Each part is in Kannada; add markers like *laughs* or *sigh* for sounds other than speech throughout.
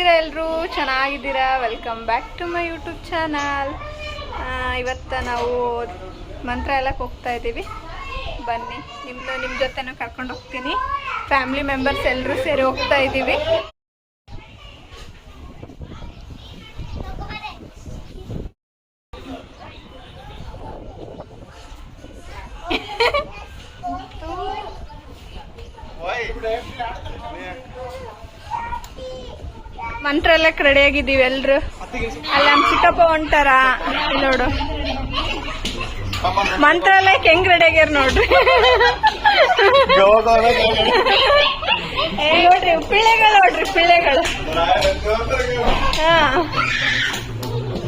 ಹೇಗಿದ್ದೀರಾ ಎಲ್ಲರೂ ಚೆನ್ನಾಗಿದ್ದೀರಾ? Welcome back to my YouTube channel ಇವತ್ತು ನಾವು ಮಂತ್ರಾಲಯಕ್ಕೆ ಹೋಗ್ತಾ ಇದ್ದೀವಿ. ಬನ್ನಿ ನಿಮ್ಮನ್ನು ನಿಮ್ಮ ಜೊತೆನೂ ಕರ್ಕೊಂಡು ಹೋಗ್ತೀನಿ. ಫ್ಯಾಮಿಲಿ ಮೆಂಬರ್ಸ್ ಎಲ್ಲರೂ ಸೇರಿ ಹೋಗ್ತಾ ಇದ್ದೀವಿ. ಮಂತ್ರಾಲಯಕ್ಕೆ ರೆಡಿ ಆಗಿದ್ದೀವಿ ಎಲ್ರು. ಅಲ್ಲ, ನಮ್ಮ ಚಿಕ್ಕಪ್ಪ ಹೊಂಟಾರ ನೋಡು ನೋಡು. ಮಂತ್ರಾಲಯಕ್ಕೆ ಹೆಂಗ್ ರೆಡಿ ಆಗ್ಯಾರ ನೋಡ್ರಿ. ನೋಡ್ರಿ, ಪಿಳ್ಳೆಗಳು ನೋಡ್ರಿ, ಪಿಳ್ಳೆಗಳು. ಹಾ.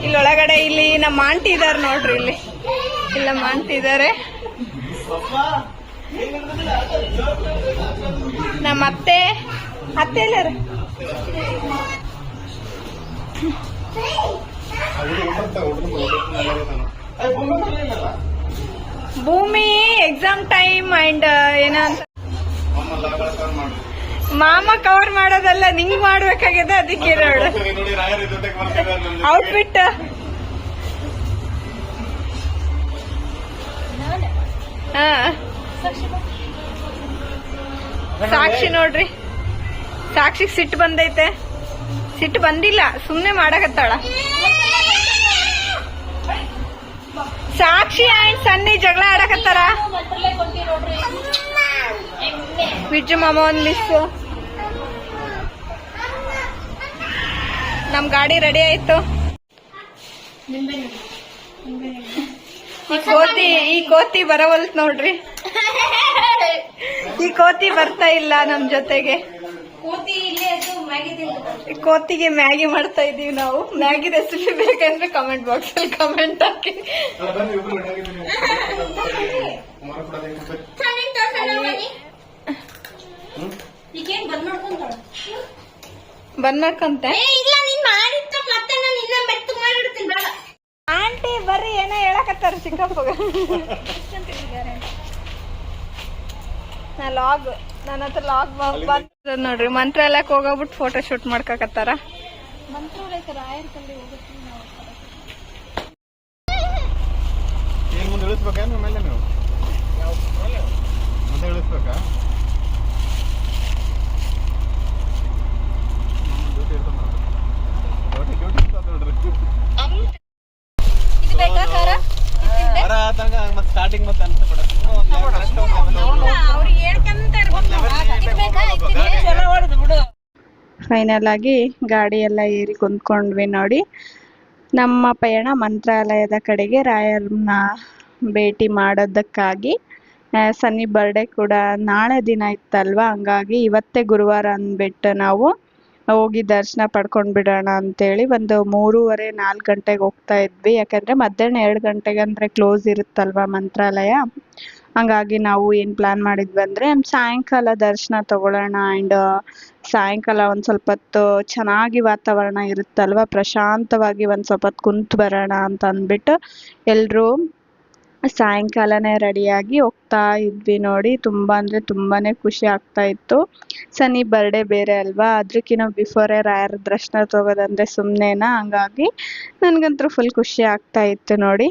ಇಲ್ಲಿ ಒಳಗಡೆ ಇಲ್ಲಿ ನಮ್ಮ ಆಂಟಿ ಇದಾರೆ ನೋಡ್ರಿ ಇಲ್ಲಿ. ಇಲ್ಲ ಆಂಟಿ ಇದಾರೆ. ನಮ್ಮ ಅತ್ತೆ. ಅತ್ತೆ ಎಲ್ಲಾರ ಭೂಮಿ ಎಕ್ಸಾಮ್ ಟೈಮ್ ಅಂಡ್ ಏನಂತ? ಮಾಮ ಕವರ್ ಮಾಡೋದಲ್ಲ, ನಿಂಗ್ ಮಾಡ್ಬೇಕಾಗಿದೆ ಅದಕ್ಕೆ ಔಟ್ಫಿಟ್ ಸಾಕ್ಷಿ ನೋಡ್ರಿ. ಸಾಕ್ಷಿಗ್ ಸಿಟ್ಟು ಬಂದೈತೆ. ಸಿಟ್ಟು ಬಂದಿಲ್ಲ, ಸುಮ್ನೆ ಮಾಡಕತ್ತಾಳ. ಸಾಕ್ಷಿ ಆ್ಯಂಡ್ ಸನ್ನಿ ಜಗಳ ಆಡಕತ್ತಾರ. ಬಿಜು ಮಾಮ ಒಂದ್ ಮಿಸ್ ನಮ್ ಗಾಡಿ ರೆಡಿ ಆಯ್ತು. ಈ ಕೋತಿ ಈ ಕೋತಿ ಬರವಲ್ತ್ ನೋಡ್ರಿ. ಈ ಕೋತಿ ಬರ್ತಾ ಇಲ್ಲ ನಮ್ ಜೊತೆಗೆ. ಕೋತಿಗೆ ಮ್ಯಾಗಿ ಮಾಡ್ತಾ ಇದೀವಿ ನಾವು. ಮ್ಯಾಗಿ ರೆಸಿಪಿ ಬೇಕಂದ್ರೆ ಕಮೆಂಟ್ ಬಾಕ್ಸ್ ಅಲ್ಲಿ ಕಮೆಂಟ್ ಹಾಕಿ. ಬಂದ್ ಮಾಡ್ಕೊಂತ ಆಂಟಿ ಬರ್ರಿ ಏನೋ ಹೇಳಕತ್ತಾರ ಚಿಕ್ಕಪ್ಪ ನಾ ಲಾಗ್ ನನ್ನ ಹತ್ರ ಲಾಗ್ ಬಂದ ನೋಡ್ರಿ. ಮಂತ್ರಾಲಯಕ್ಕೆ ಹೋಗೋಬಿಟ್ಟು ಫೋಟೋ ಶೂಟ್ ಮಾಡ್ಕಕತ್ತಾರ? ಮಂತ್ರಾಲಯಕ್ಕೆ ರಾಯರ್ಕಲ್ಲಿ ಹೋಗುತ್ತೆ ಏನ್ ಮುಂದೆ ಮೇಲೆ ನೀವು? ಮುಂದೆ ಇಳಿಸ್ಬೇಕಾ? ಇದು ಬೇಕಾ ಖಾರ ಮತ್ತೆ ಸ್ಟಾರ್ಟಿಂಗ್ ಮತ್ತೆ ಅಂತ ಕೊಡಕ್ಕೆ ಫೈನಲ್ ಆಗಿ ಗಾಡಿ ಎಲ್ಲ ಏರಿ ಕುಂತ್ಕೊಂಡ್ವಿ ನೋಡಿ. ನಮ್ಮ ಪಯಣ ಮಂತ್ರಾಲಯದ ಕಡೆಗೆ ರಾಯರ್ನ ಭೇಟಿ ಮಾಡೋದಕ್ಕಾಗಿ. ಸನ್ನಿ ಬರ್ಡೇ ಕೂಡ ನಾಳೆ ದಿನ ಇತ್ತಲ್ವಾ? ಹಂಗಾಗಿ ಇವತ್ತೇ ಗುರುವಾರ ಅಂದ್ಬಿಟ್ಟು ನಾವು ಹೋಗಿ ದರ್ಶನ ಪಡ್ಕೊಂಡು ಬಿಡೋಣ ಅಂತೇಳಿ ಒಂದು ಮೂರುವರೆ ನಾಲ್ಕು ಗಂಟೆಗೆ ಹೋಗ್ತಾ ಇದ್ವಿ. ಯಾಕಂದರೆ ಮಧ್ಯಾಹ್ನ ಎರಡು ಗಂಟೆಗೆ ಅಂದರೆ ಕ್ಲೋಸ್ ಇರುತ್ತಲ್ವಾ ಮಂತ್ರಾಲಯ? ಹಂಗಾಗಿ ನಾವು ಏನು ಪ್ಲ್ಯಾನ್ ಮಾಡಿದ್ವಿ ಅಂದರೆ ಸಾಯಂಕಾಲ ದರ್ಶನ ತಗೊಳ್ಳೋಣ ಆ್ಯಂಡ್ ಸಾಯಂಕಾಲ ಒಂದು ಸ್ವಲ್ಪ ಹೊತ್ತು ಚೆನ್ನಾಗಿ ವಾತಾವರಣ ಇರುತ್ತಲ್ವ? ಪ್ರಶಾಂತವಾಗಿ ಒಂದು ಸ್ವಲ್ಪ ಹೊತ್ತು ಕುಂತು ಬರೋಣ ಅಂತ ಅಂದ್ಬಿಟ್ಟು ಎಲ್ಲರೂ ಸಾಯಂಕಾಲನೇ ರೆಡಿಯಾಗಿ ಹೋಗ್ತಾ ಇದ್ವಿ ನೋಡಿ. ತುಂಬ ಅಂದರೆ ತುಂಬಾ ಖುಷಿ ಆಗ್ತಾ ಇತ್ತು. ಸನಿ ಬರ್ಡೇ ಬೇರೆ ಅಲ್ವಾ? ಅದಕ್ಕಿಂತ ಬಿಫೋರೇ ರಾಯರ ದರ್ಶನ ತಗೋದಂದ್ರೆ ಸುಮ್ಮನೆನಾ ಹಂಗಾಗಿ ನನಗಂತೂ ಫುಲ್ ಖುಷಿ ಆಗ್ತಾ ಇತ್ತು ನೋಡಿ.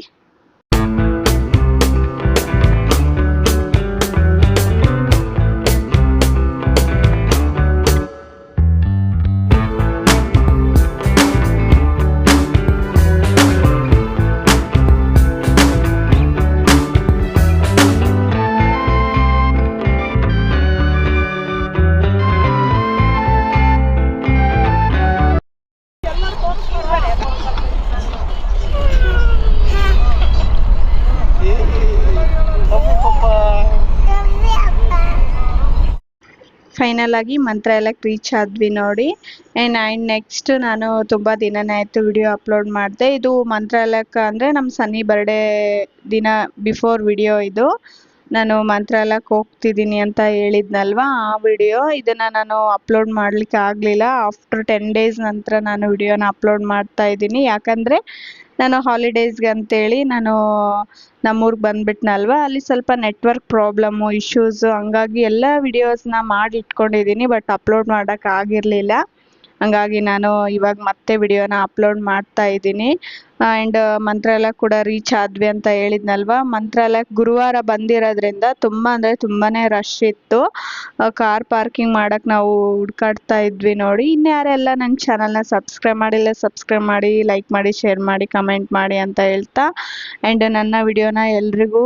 ಫೈನಲ್ ಆಗಿ ಮಂತ್ರಾಲಯಕ್ಕೆ ರೀಚ್ ಆದ್ವಿ ನೋಡಿ. ಆ್ಯಂಡ್ ಆ್ಯಂಡ್ ನೆಕ್ಸ್ಟ್ ನಾನು ತುಂಬ ದಿನನೇ ಆಯಿತು ವಿಡಿಯೋ ಅಪ್ಲೋಡ್ ಮಾಡಿದೆ. ಇದು ಮಂತ್ರಾಲಯಕ್ಕೆ ಅಂದರೆ ನಮ್ಮ ಸನ್ನಿ ಬರ್ಡೇ ದಿನ ಬಿಫೋರ್ ವಿಡಿಯೋ ಇದು. ನಾನು ಮಂತ್ರಾಲಯಕ್ಕೆ ಹೋಗ್ತಿದ್ದೀನಿ ಅಂತ ಹೇಳಿದ್ನಲ್ವಾ ಆ ವಿಡಿಯೋ? ಇದನ್ನು ನಾನು ಅಪ್ಲೋಡ್ ಮಾಡಲಿಕ್ಕೆ ಆಗಲಿಲ್ಲ. ಆಫ್ಟರ್ ಟೆನ್ ಡೇಸ್ ನಂತರ ನಾನು ವಿಡಿಯೋನ ಅಪ್ಲೋಡ್ ಮಾಡ್ತಾ ಇದ್ದೀನಿ. ಯಾಕಂದರೆ ನಾನು ಹಾಲಿಡೇಸ್ಗೆ ಅಂತೇಳಿ ನಾನು ನಮ್ಮೂರಿಗೆ ಬಂದ್ಬಿಟ್ನಲ್ವಾ? ಅಲ್ಲಿ ಸ್ವಲ್ಪ ನೆಟ್ವರ್ಕ್ ಪ್ರಾಬ್ಲಮ್ಮು ಇಶ್ಯೂಸು ಹಂಗಾಗಿ ಎಲ್ಲ ವಿಡಿಯೋಸ್ನ ಮಾಡಿ ಇಟ್ಕೊಂಡಿದ್ದೀನಿ ಬಟ್ ಅಪ್ಲೋಡ್ ಮಾಡೋಕ್ಕಾಗಿರಲಿಲ್ಲ ಹಂಗಾಗಿ ನಾನು ಇವಾಗ ಮತ್ತೆ ವಿಡಿಯೋನ ಅಪ್ಲೋಡ್ ಮಾಡ್ತಾ ಇದ್ದೀನಿ. ಆ್ಯಂಡ್ ಮಂತ್ರಾಲಯ ಕೂಡ ರೀಚ್ ಆದ್ವಿ ಅಂತ ಹೇಳಿದ್ನಲ್ವ? ಮಂತ್ರಾಲಯಕ್ಕೆ ಗುರುವಾರ ಬಂದಿರೋದ್ರಿಂದ ತುಂಬ ಅಂದರೆ ತುಂಬಾ ರಶ್ ಇತ್ತು. ಕಾರ್ ಪಾರ್ಕಿಂಗ್ ಮಾಡೋಕ್ಕೆ ನಾವು ಹುಡ್ಕಾಡ್ತಾ ಇದ್ವಿ ನೋಡಿ. ಇನ್ಯಾರೆಲ್ಲ ನನ್ನ ಚಾನಲ್ನ ಸಬ್ಸ್ಕ್ರೈಬ್ ಮಾಡಿಲ್ಲ ಸಬ್ಸ್ಕ್ರೈಬ್ ಮಾಡಿ ಲೈಕ್ ಮಾಡಿ ಶೇರ್ ಮಾಡಿ ಕಮೆಂಟ್ ಮಾಡಿ ಅಂತ ಹೇಳ್ತಾ ಆ್ಯಂಡ್ ನನ್ನ ವಿಡಿಯೋನ ಎಲ್ರಿಗೂ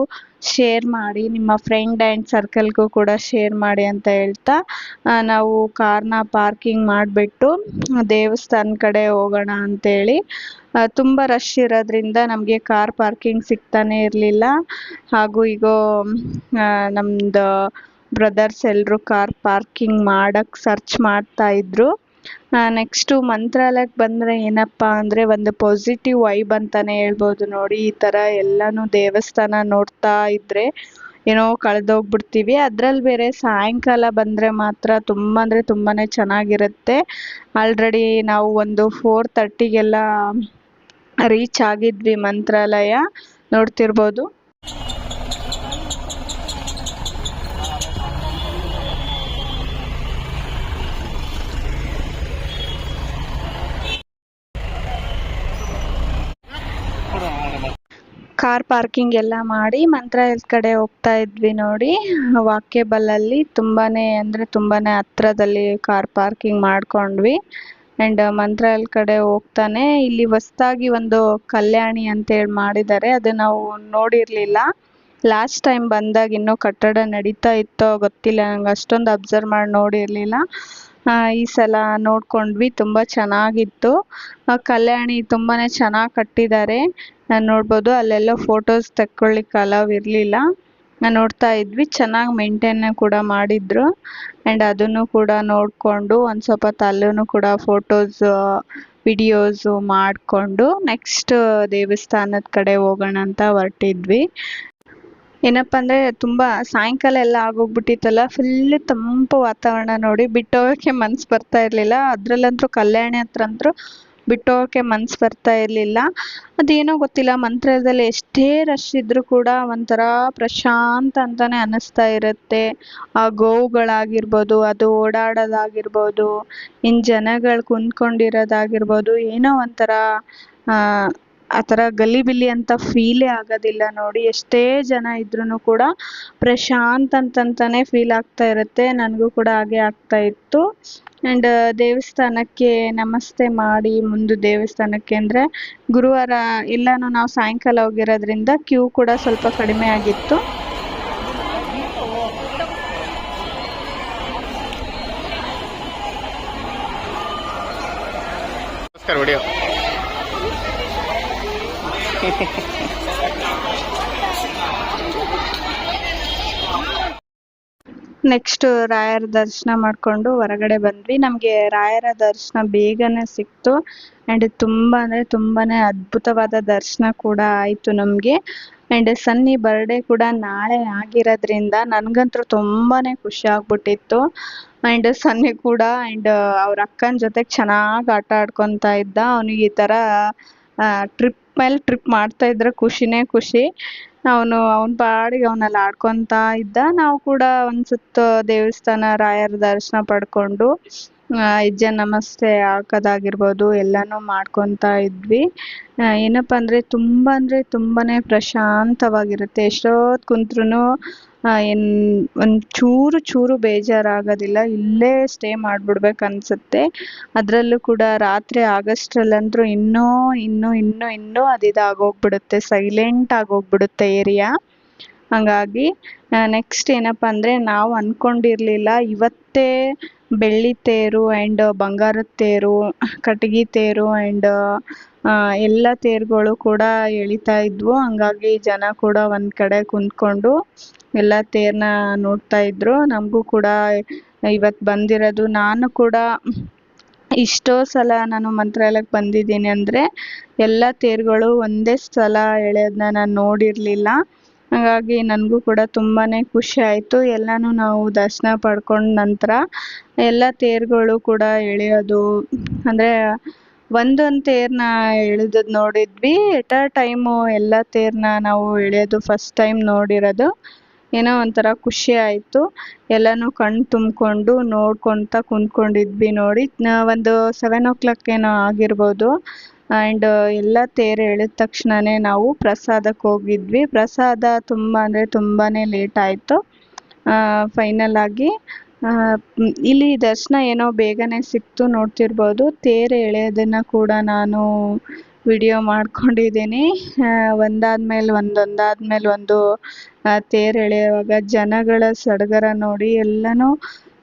ಶೇರ್ ಮಾಡಿ, ನಿಮ್ಮ ಫ್ರೆಂಡ್ ಆ್ಯಂಡ್ ಸರ್ಕಲ್ಗೂ ಕೂಡ ಶೇರ್ ಮಾಡಿ ಅಂತ ಹೇಳ್ತಾ ನಾವು ಕಾರ್ನ ಪಾರ್ಕಿಂಗ್ ಮಾಡಿಬಿಟ್ಟು ದೇವಸ್ಥಾನ ಕಡೆ ಹೋಗೋಣ ಅಂತೇಳಿ. ತುಂಬ ರಶ್ ಇರೋದ್ರಿಂದ ನಮಗೆ ಕಾರ್ ಪಾರ್ಕಿಂಗ್ ಸಿಗ್ತಾನೆ ಇರಲಿಲ್ಲ. ಹಾಗೂ ಈಗ ನಮ್ಮದು ಬ್ರದರ್ಸ್ ಎಲ್ಲರೂ ಕಾರ್ ಪಾರ್ಕಿಂಗ್ ಮಾಡೋಕ್ಕೆ ಸರ್ಚ್ ಮಾಡ್ತಾ ಇದ್ರು. ನೆಕ್ಸ್ಟು ಮಂತ್ರಾಲಯಕ್ಕೆ ಬಂದರೆ ಏನಪ್ಪ ಅಂದರೆ ಒಂದು ಪಾಸಿಟಿವ್ ವೈಬ್ ಅಂತಲೇ ಹೇಳ್ಬೋದು ನೋಡಿ. ಈ ಥರ ಎಲ್ಲನೂ ದೇವಸ್ಥಾನ ನೋಡ್ತಾ ಇದ್ದರೆ ಏನೋ ಕಳೆದೋಗ್ಬಿಡ್ತೀವಿ. ಅದ್ರಲ್ಲಿ ಬೇರೆ ಸಾಯಂಕಾಲ ಬಂದರೆ ಮಾತ್ರ ತುಂಬ ಅಂದರೆ ತುಂಬಾ ಚೆನ್ನಾಗಿರುತ್ತೆ. ಆಲ್ರೆಡಿ ನಾವು ಒಂದು ಫೋರ್ ತರ್ಟಿಗೆಲ್ಲ ರೀಚ್ ಆಗಿದ್ವಿ ಮಂತ್ರಾಲಯ. ನೋಡ್ತಿರ್ಬೋದು. ಕಾರ್ ಪಾರ್ಕಿಂಗ್ ಎಲ್ಲ ಮಾಡಿ ಮಂತ್ರಾಲಯದ ಕಡೆ ಹೋಗ್ತಾ ಇದ್ವಿ ನೋಡಿ. ವಾಕೇಬಲ್ ಅಲ್ಲಿ ತುಂಬಾನೇ ಅಂದರೆ ತುಂಬಾನೇ ಹತ್ರದಲ್ಲಿ ಕಾರ್ ಪಾರ್ಕಿಂಗ್ ಮಾಡ್ಕೊಂಡ್ವಿ. ಆ್ಯಂಡ್ ಮಂತ್ರಾಲಯದ ಕಡೆ ಹೋಗ್ತಾನೆ. ಇಲ್ಲಿ ಹೊಸ್ದಾಗಿ ಒಂದು ಕಲ್ಯಾಣಿ ಅಂತೇಳಿ ಮಾಡಿದ್ದಾರೆ. ಅದು ನಾವು ನೋಡಿರಲಿಲ್ಲ. ಲಾಸ್ಟ್ ಟೈಮ್ ಬಂದಾಗ ಇನ್ನೂ ಕಟ್ಟಡ ನಡೀತಾ ಇತ್ತೋ ಗೊತ್ತಿಲ್ಲ. ನಂಗೆ ಅಷ್ಟೊಂದು ಅಬ್ಸರ್ವ್ ಮಾಡಿ ನೋಡಿರಲಿಲ್ಲ. ಈ ಸಲ ನೋಡ್ಕೊಂಡ್ವಿ, ತುಂಬ ಚೆನ್ನಾಗಿತ್ತು. ಕಲ್ಯಾಣಿ ತುಂಬಾ ಚೆನ್ನಾಗಿ ಕಟ್ಟಿದ್ದಾರೆ ನೋಡ್ಬೋದು, ಅಲ್ಲೆಲ್ಲ ಫೋಟೋಸ್ ತೆಕ್ಕೊಳ್ಳಿಕ್ಕೆ ಅಲವ್ ಇರಲಿಲ್ಲ. ನೋಡ್ತಾ ಇದ್ವಿ, ಚೆನ್ನಾಗಿ ಮೇಂಟೈನ್ ಕೂಡ ಮಾಡಿದ್ರು. ಆ್ಯಂಡ್ ಅದನ್ನು ಕೂಡ ನೋಡಿಕೊಂಡು, ಒಂದು ಸ್ವಲ್ಪ ಅಲ್ಲೂ ಕೂಡ ಫೋಟೋಸ್ ವಿಡಿಯೋಸು ಮಾಡಿಕೊಂಡು ನೆಕ್ಸ್ಟ್ ದೇವಸ್ಥಾನದ ಕಡೆ ಹೋಗೋಣ ಅಂತ ಹೊರಟಿದ್ವಿ. ಏನಪ್ಪ ಅಂದರೆ ತುಂಬ ಸಾಯಂಕಾಲ ಎಲ್ಲ ಆಗೋಗ್ಬಿಟ್ಟಿತ್ತಲ್ಲ ಫುಲ್ ತಂಪು ವಾತಾವರಣ ನೋಡಿ ಬಿಟ್ಟೋಗೋಕ್ಕೆ ಮನ್ಸು ಬರ್ತಾ ಇರಲಿಲ್ಲ. ಅದರಲ್ಲಂತೂ ಕಲ್ಯಾಣಿ ಹತ್ರ ಅಂತೂ ಬಿಟ್ಟೋಗೋಕ್ಕೆ ಮನ್ಸು ಬರ್ತಾ ಇರಲಿಲ್ಲ. ಅದೇನೋ ಗೊತ್ತಿಲ್ಲ, ಮಂತ್ರದಲ್ಲಿ ಎಷ್ಟೇ ರಶ್ ಇದ್ದರೂ ಕೂಡ ಒಂಥರ ಪ್ರಶಾಂತ ಅಂತಲೇ ಅನ್ನಿಸ್ತಾ ಇರುತ್ತೆ. ಆ ಗೋವುಗಳಾಗಿರ್ಬೋದು, ಅದು ಓಡಾಡೋದಾಗಿರ್ಬೋದು ಇನ್ನು ಜನಗಳು ಕುಂತ್ಕೊಂಡಿರೋದಾಗಿರ್ಬೋದು, ಏನೋ ಒಂಥರ ಆ ಥರ ಗಲಿಬಿಲಿ ಅಂತ ಫೀಲೇ ಆಗೋದಿಲ್ಲ ನೋಡಿ. ಎಷ್ಟೇ ಜನ ಇದ್ರೂ ಕೂಡ ಪ್ರಶಾಂತ ಅಂತಂತಾನೆ ಫೀಲ್ ಆಗ್ತಾ ಇರುತ್ತೆ. ನನಗೂ ಕೂಡ ಹಾಗೆ ಆಗ್ತಾ ಇತ್ತು. ಆ್ಯಂಡ್ ದೇವಸ್ಥಾನಕ್ಕೆ ನಮಸ್ತೆ ಮಾಡಿ ಮುಂದೆ ದೇವಸ್ಥಾನಕ್ಕೆ ಅಂದರೆ ಗುರುವಾರ ಎಲ್ಲನೂ ನಾವು ಸಾಯಂಕಾಲ ಹೋಗಿರೋದ್ರಿಂದ ಕ್ಯೂ ಕೂಡ ಸ್ವಲ್ಪ ಕಡಿಮೆ ಆಗಿತ್ತು. ನಮಸ್ಕಾರ *laughs* ನೆಕ್ಸ್ಟ್ ರಾಯರ ದರ್ಶನ ಮಾಡಿಕೊಂಡು ಹೊರಗಡೆ ಬಂದ್ವಿ ನಮಗೆ ರಾಯರ ದರ್ಶನ ಬೇಗನೆ ಸಿಕ್ತು. ಆ್ಯಂಡ್ ತುಂಬ ಅಂದರೆ ತುಂಬಾ ಅದ್ಭುತವಾದ ದರ್ಶನ ಕೂಡ ಆಯಿತು ನಮಗೆ. ಆ್ಯಂಡ್ ಸನ್ನಿ ಬರ್ಡೇ ಕೂಡ ನಾಳೆ ಆಗಿರೋದ್ರಿಂದ ನನಗಂತೂ ತುಂಬಾ ಖುಷಿ ಆಗ್ಬಿಟ್ಟಿತ್ತು. ಆ್ಯಂಡ್ ಸನ್ನಿ ಕೂಡ ಆ್ಯಂಡ್ ಅವ್ರ ಅಕ್ಕನ ಜೊತೆ ಚೆನ್ನಾಗಿ ಆಟ ಆಡ್ಕೊತಾ ಇದ್ದ. ಅವನಿಗೆ ಈ ಥರ ಟ್ರಿಪ್ ಮೇಲೆ ಟ್ರಿಪ್ ಮಾಡ್ತಾ ಇದ್ರೆ ಖುಷಿನೇ ಖುಷಿ. ಅವನು, ಅವನ ಪಾಡಿಗೆ ಅವನಲ್ಲಿ ಆಡ್ಕೊತಾ ಇದ್ದ. ನಾವು ಕೂಡ ಒಂದು ಸುತ್ತು ದೇವಸ್ಥಾನ ರಾಯರ ದರ್ಶನ ಪಡ್ಕೊಂಡು ಹೆಜ್ಜೆ ನಮಸ್ತೆ ಹಾಕೋದಾಗಿರ್ಬೋದು, ಎಲ್ಲನೂ ಮಾಡ್ಕೊತಾ ಇದ್ವಿ. ಏನಪ್ಪ ಅಂದರೆ ತುಂಬ ಅಂದರೆ ತುಂಬಾ ಪ್ರಶಾಂತವಾಗಿರುತ್ತೆ. ಎಷ್ಟೊತ್ತು ಕುಂತ್ರೂ ಏನು, ಒಂದು ಚೂರು ಚೂರು ಬೇಜಾರಾಗೋದಿಲ್ಲ. ಇಲ್ಲೇ ಸ್ಟೇ ಮಾಡಿಬಿಡ್ಬೇಕು ಅನಿಸುತ್ತೆ ಅದರಲ್ಲೂ ಕೂಡ ರಾತ್ರಿ ಆಗಸ್ಟ್ರಲ್ಲಂತೂ ಇನ್ನೂ ಇನ್ನೂ ಇನ್ನೂ ಇನ್ನೂ ಅದು ಇದಾಗೋಗ್ಬಿಡುತ್ತೆ. ಸೈಲೆಂಟ್ ಆಗೋಗ್ಬಿಡುತ್ತೆ ಏರಿಯಾ ಹಾಗಾಗಿ ನೆಕ್ಸ್ಟ್ ಏನಪ್ಪ ಅಂದರೆ ನಾವು ಅಂದ್ಕೊಂಡಿರಲಿಲ್ಲ ಇವತ್ತೇ ಬೆಳ್ಳಿ ತೇರು ಆ್ಯಂಡ್ ಬಂಗಾರದ ತೇರು, ಕಟ್ಗೆ ತೇರು ಆ್ಯಂಡ್ ಎಲ್ಲ ತೇರುಗಳು ಕೂಡ ಎಳಿತಾ ಇದ್ವು. ಹಂಗಾಗಿ ಜನ ಕೂಡ ಒಂದು ಕಡೆ ಕುಂತ್ಕೊಂಡು ಎಲ್ಲ ತೇರನ್ನ ನೋಡ್ತಾ ಇದ್ರು. ನಮಗೂ ಕೂಡ ಇವತ್ತು ಬಂದಿರೋದು. ನಾನು ಕೂಡ ಇಷ್ಟೋ ಸಲ ನಾನು ಮಂತ್ರಾಲಯಕ್ಕೆ ಬಂದಿದ್ದೀನಿ ಅಂದರೆ ಎಲ್ಲ ತೇರುಗಳು ಒಂದೇ ಸಲ ಎಳೆಯೋದನ್ನ ನಾನು ನೋಡಿರಲಿಲ್ಲ. ಹಾಗಾಗಿ ನನಗೂ ಕೂಡ ತುಂಬಾ ಖುಷಿ ಆಯಿತು. ಎಲ್ಲನೂ ನಾವು ದರ್ಶನ ಪಡ್ಕೊಂಡ ನಂತರ ಎಲ್ಲ ತೇರುಗಳು ಕೂಡ ಎಳೆಯೋದು. ಅಂದರೆ ಒಂದೊಂದು ತೇರನ್ನ ಎಳೆದದ್ದು ನೋಡಿದ್ವಿ. ಎಟ್ ಅ ಟೈಮು ಎಲ್ಲ ತೇರನ್ನ ನಾವು ಎಳೆಯೋದು ಫಸ್ಟ್ ಟೈಮ್ ನೋಡಿರೋದು. ಏನೋ ಒಂಥರ ಖುಷಿ ಆಯಿತು. ಎಲ್ಲನೂ ಕಣ್ಣು ತುಂಬಿಕೊಂಡು ನೋಡ್ಕೊತ ಕುಂತ್ಕೊಂಡಿದ್ವಿ ನೋಡಿ. ಒಂದು ಸೆವೆನ್ ಓ ಕ್ಲಾಕ್ ಏನೋ ಆಗಿರ್ಬೋದು. ಆ್ಯಂಡ್ ಎಲ್ಲ ತೇರು ಎಳೆದ ತಕ್ಷಣನೇ ನಾವು ಪ್ರಸಾದಕ್ಕೆ ಹೋಗಿದ್ವಿ. ಪ್ರಸಾದ ತುಂಬ ಅಂದರೆ ತುಂಬಾ ಲೇಟ್ ಆಯಿತು. ಫೈನಲ್ ಆಗಿ ಇಲ್ಲಿ ದರ್ಶನ ಏನೋ ಬೇಗನೆ ಸಿಕ್ತು ನೋಡ್ತಿರ್ಬೋದು. ತೇರು ಎಳೆಯೋದನ್ನು ಕೂಡ ನಾನು ವಿಡಿಯೋ ಮಾಡ್ಕೊಂಡಿದ್ದೀನಿ. ಒಂದಾದ್ಮೇಲೆ ಒಂದು ಒಂದಾದ್ಮೇಲೆ ಒಂದು ತೇರು ಎಳೆಯುವಾಗ ಜನಗಳ ಸಡಗರ ನೋಡಿ ಎಲ್ಲನೂ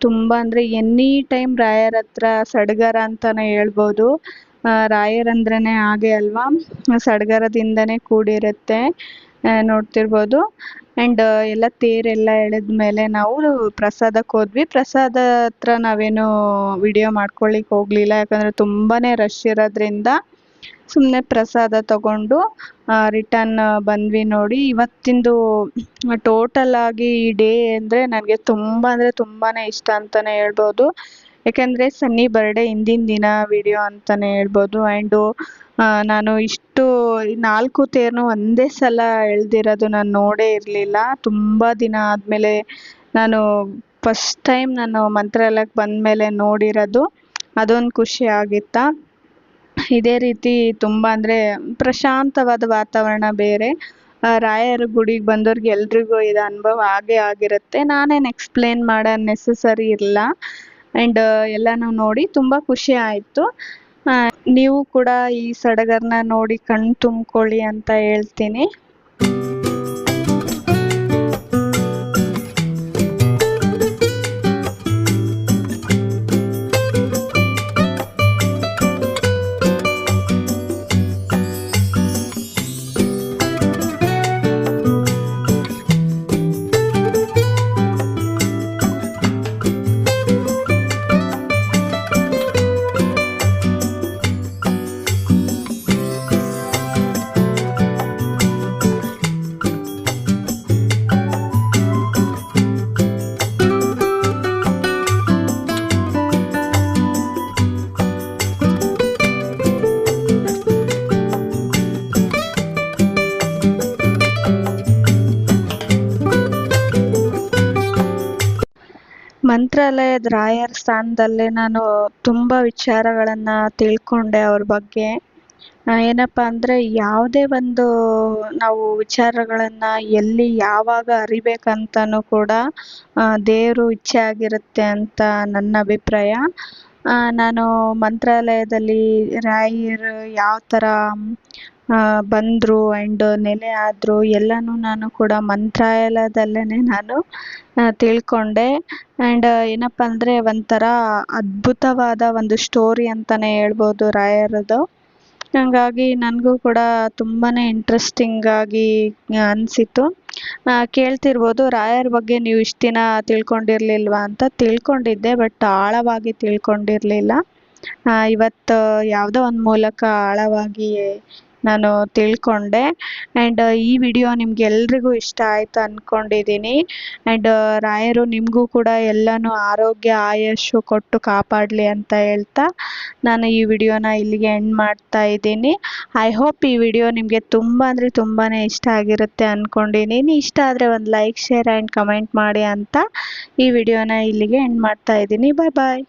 ತುಂಬ ಅಂದರೆ ಎನಿ ಟೈಮ್ ರಾಯರ ಹತ್ರ ಸಡಗರ ಅಂತಲೇ ಹೇಳ್ಬೋದು. ರಾಯರಂದ್ರೇ ಹಾಗೆ ಅಲ್ವಾ? ಸಡಗರದಿಂದನೇ ಕೂಡಿರುತ್ತೆ. ನೋಡ್ತಿರ್ಬೋದು. ಆ್ಯಂಡ್ ಎಲ್ಲ ತೇರೆಲ್ಲ ಎಳೆದ್ಮೇಲೆ ನಾವು ಪ್ರಸಾದಕ್ಕೆ ಹೋದ್ವಿ. ಪ್ರಸಾದ ಹತ್ರ ನಾವೇನು ವಿಡಿಯೋ ಮಾಡ್ಕೊಳ್ಳಿಕ್ಕೆ ಹೋಗಲಿಲ್ಲ. ಯಾಕಂದರೆ ತುಂಬಾ ರಶ್ ಇರೋದ್ರಿಂದ ಸುಮ್ಮನೆ ಪ್ರಸಾದ ತಗೊಂಡು ರಿಟರ್ನ್ ಬಂದ್ವಿ ನೋಡಿ. ಇವತ್ತಿಂದು ಟೋಟಲ್ ಆಗಿ ಈ ಡೇ ಅಂದರೆ ನನಗೆ ತುಂಬ ಅಂದರೆ ತುಂಬಾ ಇಷ್ಟ ಅಂತಲೇ ಹೇಳ್ಬೋದು. ಯಾಕೆಂದರೆ ಸನ್ನಿ ಬರ್ಡೇ ಹಿಂದಿನ ದಿನ ವಿಡಿಯೋ ಅಂತಲೇ ಹೇಳ್ಬೋದು. ಆ್ಯಂಡು ನಾನು ಇಷ್ಟು ನಾಲ್ಕು ತೇರನ್ನು ಒಂದೇ ಸಲ ಎಳೆದಿರೋದು ನಾನು ನೋಡೇ ಇರಲಿಲ್ಲ. ತುಂಬ ದಿನ ಆದಮೇಲೆ ನಾನು ಫಸ್ಟ್ ಟೈಮ್ ನಾನು ಮಂತ್ರಾಲಯಕ್ಕೆ ಬಂದಮೇಲೆ ನೋಡಿರೋದು. ಅದೊಂದು ಖುಷಿ ಆಗಿತ್ತು? ಇದೇ ರೀತಿ ತುಂಬ ಅಂದರೆ ಪ್ರಶಾಂತವಾದ ವಾತಾವರಣ ಬೇರೆ. ಆ, ರಾಯರ ಗುಡಿಗೆ ಬಂದವ್ರಿಗೆ ಎಲ್ರಿಗೂ ಇದು ಅನುಭವ ಆಗೇ ಆಗಿರುತ್ತೆ. ನಾನೇನು ಎಕ್ಸ್ಪ್ಲೇನ್ ಮಾಡೋ ನೆಸಸರಿ ಇಲ್ಲ. ಆ್ಯಂಡ್ ಎಲ್ಲನೂ ನೋಡಿ ತುಂಬ ಖುಷಿ ಆಯಿತು. ನೀವು ಕೂಡ ಈ ಸಡಗರನ ನೋಡಿ ಕಣ್ ತುಂಬ್ಕೊಳ್ಳಿ ಅಂತ ಹೇಳ್ತೀನಿ. ಮಂತ್ರಾಲಯದ ರಾಯರ ಸ್ಥಾನದಲ್ಲೇ ನಾನು ತುಂಬ ವಿಚಾರಗಳನ್ನು ತಿಳ್ಕೊಂಡೆ ಅವ್ರ ಬಗ್ಗೆ. ಏನಪ್ಪಾ ಏನಪ್ಪ ಅಂದರೆ ಯಾವುದೇ ಒಂದು ನಾವು ವಿಚಾರಗಳನ್ನು ಎಲ್ಲಿ ಯಾವಾಗ ಅರಿಬೇಕಂತನೂ ಕೂಡ ದೇವರು ಇಚ್ಛೆ ಆಗಿರುತ್ತೆ ಅಂತ ನನ್ನ ಅಭಿಪ್ರಾಯ. ನಾನು ಮಂತ್ರಾಲಯದಲ್ಲಿ ರಾಯರು ಯಾವ ಥರ ಬಂದರು ಆ್ಯಂಡ್ ನೆಲೆ ಆದರು ಎಲ್ಲನೂ ನಾನು ಕೂಡ ಮಂತ್ರಾಲಯದಲ್ಲೇ ನಾನು ತಿಳ್ಕೊಂಡೆ. ಆ್ಯಂಡ್ ಏನಪ್ಪ ಅಂದರೆ ಒಂಥರ ಅದ್ಭುತವಾದ ಒಂದು ಸ್ಟೋರಿ ಅಂತಲೇ ಹೇಳ್ಬೋದು ರಾಯರದು. ಹಾಗಾಗಿ ನನಗೂ ಕೂಡ ತುಂಬಾ ಇಂಟ್ರೆಸ್ಟಿಂಗ್ ಆಗಿ ಅನಿಸಿತು ಕೇಳ್ತಿರ್ಬೋದು ರಾಯರ ಬಗ್ಗೆ ನೀವು ಇಷ್ಟು ದಿನ ತಿಳ್ಕೊಂಡಿರಲಿಲ್ವ ಅಂತ ತಿಳ್ಕೊಂಡಿದ್ದೆ ಬಟ್ ಆಳವಾಗಿ ತಿಳ್ಕೊಂಡಿರಲಿಲ್ಲ. ಇವತ್ತು ಯಾವುದೋ ಒಂದು ಮೂಲಕ ಆಳವಾಗಿ ನಾನು ತಿಳ್ಕೊಂಡೆ. ಆ್ಯಂಡ್ ಈ ವಿಡಿಯೋ ನಿಮ್ಗೆ ಎಲ್ರಿಗೂ ಇಷ್ಟ ಆಯಿತು ಅಂದ್ಕೊಂಡಿದ್ದೀನಿ ಆ್ಯಂಡ್ ರಾಯರು ನಿಮಗೂ ಕೂಡ ಎಲ್ಲನೂ ಆರೋಗ್ಯ, ಆಯಸ್ಸು ಕೊಟ್ಟು ಕಾಪಾಡಲಿ ಅಂತ ಹೇಳ್ತಾ ನಾನು ಈ ವಿಡಿಯೋನ ಇಲ್ಲಿಗೆ ಎಂಡ್ ಮಾಡ್ತಾ ಇದ್ದೀನಿ. ಐ ಹೋಪ್ ಈ ವಿಡಿಯೋ ನಿಮಗೆ ತುಂಬ ಅಂದರೆ ತುಂಬಾ ಇಷ್ಟ ಆಗಿರುತ್ತೆ ಅಂದ್ಕೊಂಡಿದ್ದೀನಿ ಇಷ್ಟ ಆದರೆ ಒಂದು ಲೈಕ್ ಶೇರ್ ಆ್ಯಂಡ್ ಕಮೆಂಟ್ ಮಾಡಿ ಅಂತ ಈ ವಿಡಿಯೋನ ಇಲ್ಲಿಗೆ ಎಂಡ್ ಮಾಡ್ತಾ ಇದ್ದೀನಿ. ಬಾಯ್ ಬಾಯ್